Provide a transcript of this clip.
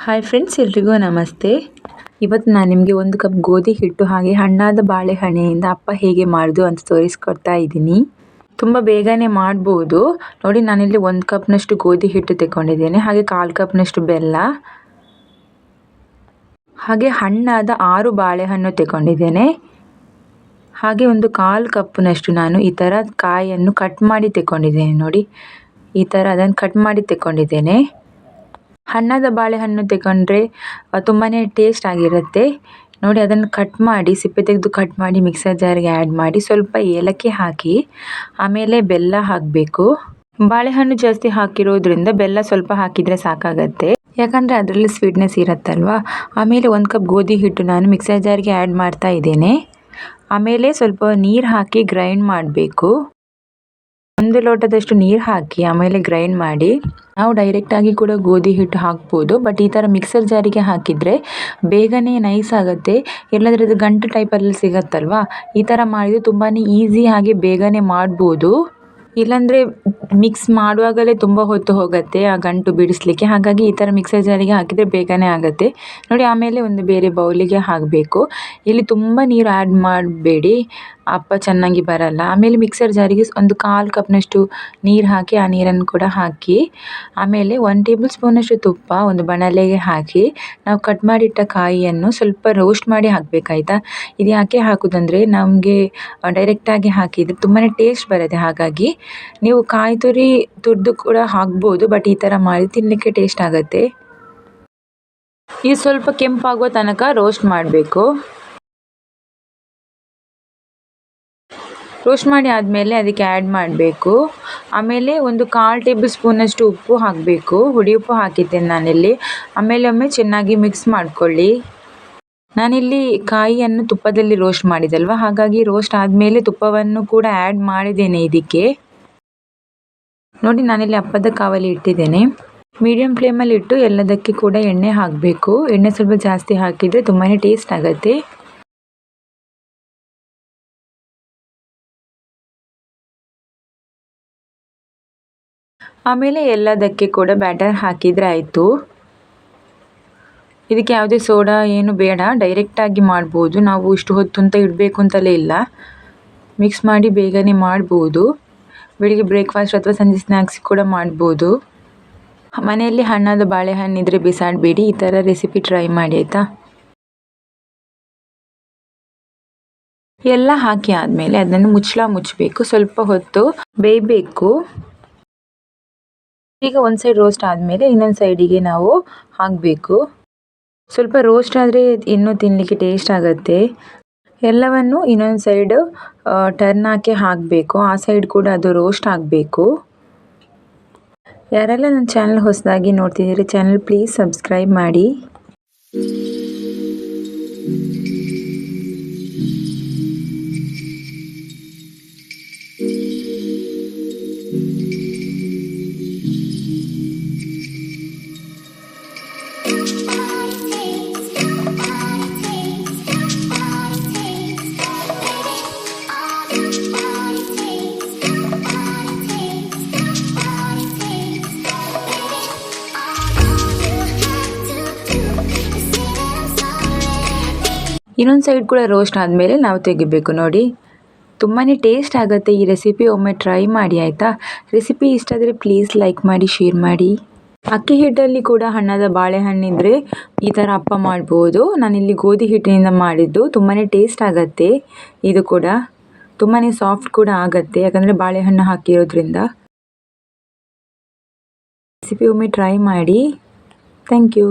Hi friends ಎಲ್ರಿಗೂ ನಮಸ್ತೆ. ಇವತ್ತು ನಾನು ನಿಮಗೆ ಒಂದು ಕಪ್ ಗೋಧಿ ಹಿಟ್ಟು ಹಾಗೆ ಹಣ್ಣಾದ ಬಾಳೆಹಣ್ಣೆಯಿಂದ ಅಪ್ಪ ಹೇಗೆ ಮಾಡಿದು ಅಂತ ತೋರಿಸ್ಕೊಡ್ತಾ ಇದ್ದೀನಿ. ತುಂಬ ಬೇಗನೆ ಮಾಡ್ಬೋದು. ನೋಡಿ, ನಾನಿಲ್ಲಿ ಒಂದು ಕಪ್ನಷ್ಟು ಗೋಧಿ ಹಿಟ್ಟು ತಗೊಂಡಿದ್ದೇನೆ ಹಾಗೆ ಕಾಲು ಕಪ್ನಷ್ಟು ಬೆಲ್ಲ. ಹಾಗೆ ಹಣ್ಣಾದ ಆರು ಬಾಳೆಹಣ್ಣು ತಗೊಂಡಿದ್ದೇನೆ ಹಾಗೆ ಒಂದು ಕಾಲು ಕಪ್ನಷ್ಟು ನಾನು ಈ ಥರ ಕಾಯನ್ನು ಕಟ್ ಮಾಡಿ ತಗೊಂಡಿದ್ದೇನೆ ನೋಡಿ. ಈ ಥರ ಅದನ್ನು ಕಟ್ ಮಾಡಿ ತೆಕ್ಕೊಂಡಿದ್ದೇನೆ. ಹಣ್ಣಾದ ಬಾಳೆಹಣ್ಣು ತಗೊಂಡ್ರೆ ತುಂಬಾ ಟೇಸ್ಟ್ ಆಗಿರುತ್ತೆ. ನೋಡಿ, ಅದನ್ನು ಕಟ್ ಮಾಡಿ, ಸಿಪ್ಪೆ ತೆಗೆದು ಕಟ್ ಮಾಡಿ ಮಿಕ್ಸರ್ ಜಾರಿಗೆ ಆ್ಯಡ್ ಮಾಡಿ, ಸ್ವಲ್ಪ ಏಲಕ್ಕಿ ಹಾಕಿ, ಆಮೇಲೆ ಬೆಲ್ಲ ಹಾಕಬೇಕು. ಬಾಳೆಹಣ್ಣು ಜಾಸ್ತಿ ಹಾಕಿರೋದ್ರಿಂದ ಬೆಲ್ಲ ಸ್ವಲ್ಪ ಹಾಕಿದರೆ ಸಾಕಾಗತ್ತೆ. ಯಾಕಂದರೆ ಅದರಲ್ಲಿ ಸ್ವೀಟ್ನೆಸ್ ಇರುತ್ತಲ್ವ? ಆಮೇಲೆ ಒಂದು ಕಪ್ ಗೋಧಿ ಹಿಟ್ಟು ನಾನು ಮಿಕ್ಸರ್ ಜಾರಿಗೆ ಆ್ಯಡ್ ಮಾಡ್ತಾ ಇದ್ದೇನೆ. ಆಮೇಲೆ ಸ್ವಲ್ಪ ನೀರು ಹಾಕಿ ಗ್ರೈಂಡ್ ಮಾಡಬೇಕು. ಒಂದು ಲೋಟದಷ್ಟು ನೀರು ಹಾಕಿ ಆಮೇಲೆ ಗ್ರೈಂಡ್ ಮಾಡಿ, ನಾವು ಡೈರೆಕ್ಟಾಗಿ ಕೂಡ ಗೋಧಿ ಹಿಟ್ಟು ಹಾಕ್ಬೋದು. ಬಟ್ ಈ ಥರ ಮಿಕ್ಸರ್ ಜಾರಿಗೆ ಹಾಕಿದರೆ ಬೇಗನೆ ನೈಸ್ ಆಗುತ್ತೆ. ಇಲ್ಲದ್ರೆ ಗಂಟು ಟೈಪಲ್ಲಿ ಸಿಗುತ್ತಲ್ವಾ? ಈ ಥರ ಮಾಡಿದರೆ ತುಂಬಾ ಈಸಿ ಆಗಿ ಬೇಗನೆ ಮಾಡ್ಬೋದು. ಇಲ್ಲಾಂದರೆ ಮಿಕ್ಸ್ ಮಾಡುವಾಗಲೇ ತುಂಬ ಹೊತ್ತು ಹೋಗುತ್ತೆ ಆ ಗಂಟು ಬಿಡಿಸ್ಲಿಕ್ಕೆ. ಹಾಗಾಗಿ ಈ ಥರ ಮಿಕ್ಸರ್ ಜಾರಿಗೆ ಹಾಕಿದರೆ ಬೇಗನೆ ಆಗುತ್ತೆ. ನೋಡಿ, ಆಮೇಲೆ ಒಂದು ಬೇರೆ ಬೌಲಿಗೆ ಹಾಕಬೇಕು. ಇಲ್ಲಿ ತುಂಬ ನೀರು ಆ್ಯಡ್ ಮಾಡಬೇಡಿ. ಅಪ್ಪ ಚೆನ್ನಾಗಿ ಬರಲ್ಲ. ಆಮೇಲೆ ಮಿಕ್ಸರ್ ಜಾರಿಗೆ ಒಂದು ಕಾಲು ಕಪ್ನಷ್ಟು ನೀರು ಹಾಕಿ, ಆ ನೀರನ್ನು ಕೂಡ ಹಾಕಿ, ಆಮೇಲೆ ಒಂದು ಟೇಬಲ್ ಸ್ಪೂನಷ್ಟು ತುಪ್ಪ, ಒಂದು ಬಾಣಲೆಗೆ ಹಾಕಿ, ನಾವು ಕಟ್ ಮಾಡಿಟ್ಟ ಕಾಯಿಯನ್ನು ಸ್ವಲ್ಪ ರೋಸ್ಟ್ ಮಾಡಿ ಹಾಕಬೇಕಾಯ್ತಾ? ಇದು ಯಾಕೆ ಹಾಕೋದಂದರೆ, ನಮಗೆ ಡೈರೆಕ್ಟಾಗಿ ಹಾಕಿದರೆ ತುಂಬಾ ಟೇಸ್ಟ್ ಬರುತ್ತೆ. ಹಾಗಾಗಿ, ನೀವು ಕಾಯಿ ತುರಿ ತುರಿದು ಕೂಡ ಹಾಕ್ಬೋದು ಬಟ್ ಈ ಥರ ಮಾಡಿ ತಿನ್ನಲಿಕ್ಕೆ ಟೇಸ್ಟ್ ಆಗುತ್ತೆ. ಇದು ಸ್ವಲ್ಪ ಕೆಂಪಾಗುವ ತನಕ ರೋಸ್ಟ್ ಮಾಡಬೇಕು. ರೋಸ್ಟ್ ಮಾಡಿ ಆದಮೇಲೆ ಅದಕ್ಕೆ ಆ್ಯಡ್ ಮಾಡಬೇಕು. ಆಮೇಲೆ ಒಂದು ಕಾಲು ಟೇಬಲ್ ಸ್ಪೂನಷ್ಟು ಉಪ್ಪು ಹಾಕಬೇಕು. ಹುಡಿ ಉಪ್ಪು ಹಾಕಿದ್ದೇನೆ ನಾನಿಲ್ಲಿ. ಆಮೇಲೆ ಒಮ್ಮೆ ಚೆನ್ನಾಗಿ ಮಿಕ್ಸ್ ಮಾಡಿಕೊಳ್ಳಿ. ನಾನಿಲ್ಲಿ ಕಾಯಿಯನ್ನು ತುಪ್ಪದಲ್ಲಿ ರೋಸ್ಟ್ ಮಾಡಿದಲ್ವ? ಹಾಗಾಗಿ ರೋಸ್ಟ್ ಆದಮೇಲೆ ತುಪ್ಪವನ್ನು ಕೂಡ ಆ್ಯಡ್ ಮಾಡಿದ್ದೇನೆ ಇದಕ್ಕೆ. ನೋಡಿ, ನಾನಿಲ್ಲಿ ಹಪ್ಪದ ಕಾವಲಿ ಇಟ್ಟಿದ್ದೇನೆ. ಮೀಡಿಯಂ ಫ್ಲೇಮಲ್ಲಿ ಇಟ್ಟು ಎಲ್ಲದಕ್ಕೆ ಕೂಡ ಎಣ್ಣೆ ಹಾಕಬೇಕು. ಎಣ್ಣೆ ಸ್ವಲ್ಪ ಜಾಸ್ತಿ ಹಾಕಿದರೆ ತುಂಬಾ ಟೇಸ್ಟ್ ಆಗುತ್ತೆ. ಆಮೇಲೆ ಎಲ್ಲದಕ್ಕೆ ಕೂಡ ಬ್ಯಾಟರ್ ಹಾಕಿದರೆ ಆಯಿತು. ಇದಕ್ಕೆ ಯಾವುದೇ ಸೋಡಾ ಏನು ಬೇಡ ಡೈರೆಕ್ಟಾಗಿ ಮಾಡ್ಬೋದು. ನಾವು ಇಷ್ಟು ಹೊತ್ತು ಅಂತ ಇಡಬೇಕು ಅಂತಲೇ ಇಲ್ಲ. ಮಿಕ್ಸ್ ಮಾಡಿ ಬೇಗನೆ ಮಾಡ್ಬೋದು. ಬೆಳಿಗ್ಗೆ ಬ್ರೇಕ್ಫಾಸ್ಟ್ ಅಥವಾ ಸಂಜೆ ಸ್ನ್ಯಾಕ್ಸ್ ಕೂಡ ಮಾಡ್ಬೋದು. ಮನೆಯಲ್ಲಿ ಹಣ್ಣಾದ ಬಾಳೆಹಣ್ಣಿದ್ರೆ ಬಿಸಾಡಬೇಡಿ. ಈ ಥರ ರೆಸಿಪಿ ಟ್ರೈ ಮಾಡಿ, ಆಯಿತಾ? ಎಲ್ಲ ಹಾಕಿ ಆದಮೇಲೆ ಅದನ್ನು ಮುಚ್ಚಳ ಮುಚ್ಚಬೇಕು. ಸ್ವಲ್ಪ ಹೊತ್ತು ಬೇಯಬೇಕು. ಈಗ ಒಂದು ಸೈಡ್ ರೋಸ್ಟ್ ಆದಮೇಲೆ ಇನ್ನೊಂದು ಸೈಡಿಗೆ ನಾವು ಹಾಕಬೇಕು. ಸ್ವಲ್ಪ ರೋಸ್ಟ್ ಆದರೆ ಇನ್ನೂ ತಿನ್ನಲಿಕ್ಕೆ ಟೇಸ್ಟ್ ಆಗುತ್ತೆ. ಎಲ್ಲವನ್ನು ಇನ್ನೊಂದು ಸೈಡ್ ಟರ್ನ್ ಹಾಕಿ ಹಾಕಬೇಕು. ಆ ಸೈಡ್ ಕೂಡ ಅದು ರೋಸ್ಟ್ ಆಗಬೇಕು. ಯಾರೆಲ್ಲ ನನ್ನ ಚಾನಲ್ ಹೊಸದಾಗಿ ನೋಡ್ತಿದ್ದೀರಿ ಚಾನಲ್ ಪ್ಲೀಸ್ ಸಬ್ಸ್ಕ್ರೈಬ್ ಮಾಡಿ. ಇನ್ನೊಂದು ಸೈಡ್ ಕೂಡ ರೋಸ್ಟ್ ಆದಮೇಲೆ ನಾವು ತೆಗಿಬೇಕು ನೋಡಿ. ತುಂಬಾ ಟೇಸ್ಟ್ ಆಗುತ್ತೆ ಈ ರೆಸಿಪಿ ಒಮ್ಮೆ ಟ್ರೈ ಮಾಡಿ ಆಯಿತಾ? ರೆಸಿಪಿ ಇಷ್ಟ ಆದರೆ ಪ್ಲೀಸ್ ಲೈಕ್ ಮಾಡಿ ಶೇರ್ ಮಾಡಿ. ಅಕ್ಕಿ ಹಿಟ್ಟಲ್ಲಿ ಕೂಡ ಹಣ್ಣದ ಬಾಳೆಹಣ್ಣಿದ್ರೆ ಈ ಥರ ಅಪ್ಪ ಮಾಡ್ಬೋದು. ನಾನಿಲ್ಲಿ ಗೋಧಿ ಹಿಟ್ಟಿನಿಂದ ಮಾಡಿದ್ದು ತುಂಬಾ ಟೇಸ್ಟ್ ಆಗುತ್ತೆ ಇದು ಕೂಡ. ತುಂಬಾ ಸಾಫ್ಟ್ ಕೂಡ ಆಗುತ್ತೆ, ಯಾಕಂದರೆ ಬಾಳೆಹಣ್ಣು ಹಾಕಿರೋದ್ರಿಂದ. ರೆಸಿಪಿ ಒಮ್ಮೆ ಟ್ರೈ ಮಾಡಿ. Thank you